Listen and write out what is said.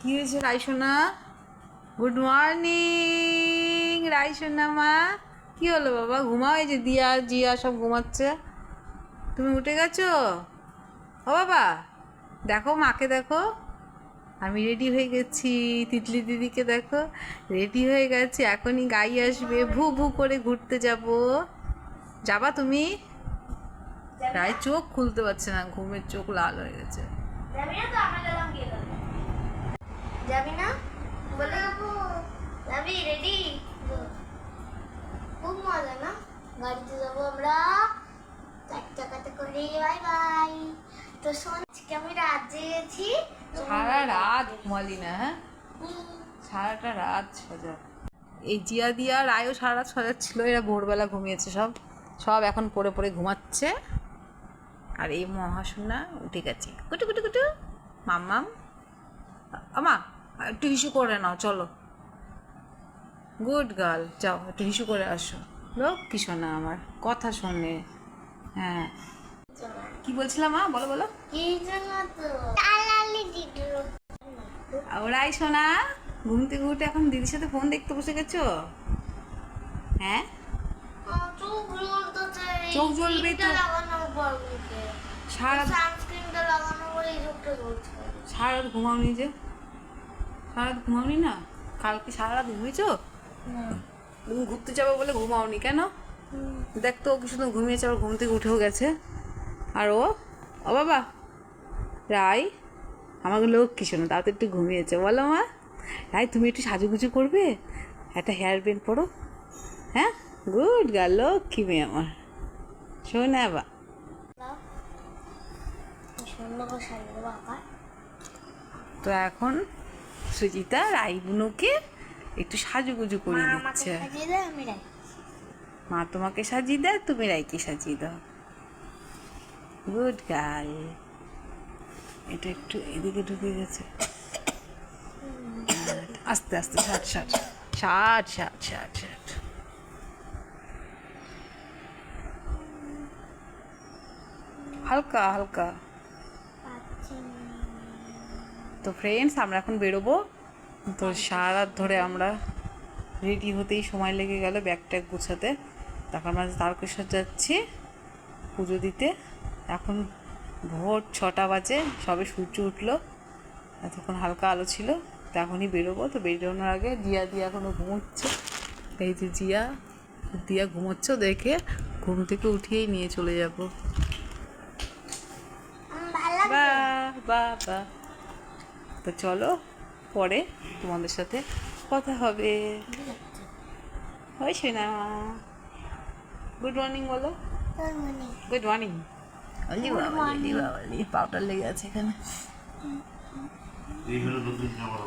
কি হয়েছে রাইসোনা? Good morning রাইসোনা মা। কি হলো বাবা? ঘুমাও এই যে দিয়া জিয়া সব ঘুমাচ্ছে। তুমি উঠে গেছো? ও বাবা দেখো মাকে দেখো। আমি রেডি হয়ে গেছি তিতলি দিদিকে দেখো। রেডি হয়ে গেছি এখনই গাই আসবে ভু ভু করে ঘুরতে যাব। যাবা তুমি? রায় চোখ খুলতে পারছে না ঘুমের চোখ লাল হয়ে গেছে। যাবি না? বলে যাবি। রেডি খুব মজা না? গাড়িতে যাব আমরা। চার চাকাতে করে বাই বাই তো শোন আজকে আমি রাত জেগেছি। সারা রাত ঘুমালি না হ্যাঁ? সারাটা রাত সজা। এই জিয়া দিয়া রায়ও সারা রাত সজা ছিল এরা ভোরবেলা ঘুমিয়েছে সব। সব এখন পড়ে পড়ে ঘুমাচ্ছে। আর এই মহাশূন্যা উঠে গেছে। কুটু কুটু কুটু। মাম্মাম। আমা একটু হিসু করে নাও, চলো। গুড গার্ল যাও, একটু হিসু করে আসো। লোক কি শোনা আমার, কথা শোনে। হ্যাঁ। কি বলছিলাম, মা? বলো বলো। ওরাই শোনা, ঘুম থেকে উঠে এখন দিদির সাথে ফোন দেখতে বসে গেছো? হ্যাঁ? চোখ জ্বলবেই তো। সারা সারা রাত ঘুমাওনি যে সারা ঘুমাওনি না? কালকে সারা রাত ঘুমিয়েছো? তুমি ঘুরতে যাব বলে ঘুমাওনি কেন? দেখ তো ও কি শুধু ঘুমিয়েছে আবার ঘুম থেকে উঠেও গেছে। আর ও? ও বাবা রাই আমাকে লোক কি শোনো তাও তো একটু ঘুমিয়েছে। বলো মা রাই তুমি একটু সাজুগুজু করবে? একটা হেয়ার ব্যান্ড পরো। হ্যাঁ? গুড গার্ল লক্ষ্মী মেয়ে আমার। শোনা বা। তো এখন সুজিতা রাই বুনোকে একটু সাজুগুজু করে দিচ্ছে মা তোমাকে সাজিয়ে দেয় তুমি রাইকে সাজিয়ে দাও। গুড গার্ল এটা একটু এদিকে ঢুকে গেছে। আস্তে আস্তে ষাট ষাট ষাট ষাট ষাট ষাট হালকা হালকা। তো ফ্রেন্ডস আমরা এখন বেরোবো। তো সারা রাত ধরে আমরা রেডি হতেই সময় লেগে গেল ব্যাগ ট্যাগ গুছাতে। তারপর আমরা তারকেশ্বর যাচ্ছি পুজো দিতে। এখন ভোর ছটা বাজে সবে সূর্য উঠল। এতক্ষণ হালকা আলো ছিল তো এখনই বেরোবো। তো বেরোনোর আগে জিয়া দিয়া এখনও ঘুমোচ্ছে। এই যে জিয়া দিয়া ঘুমোচ্ছে দেখে ঘুম থেকে উঠিয়েই নিয়ে চলে যাব। বা বা বা তো চলো পরে তোমাদের সাথে কথা হবে। হয়েছে না গুড মর্নিং বলো। গুড মর্নিং অলি বাবা অলি বাবা পাউডার লেগে আছে এখানে। এই হলো নতুন জামা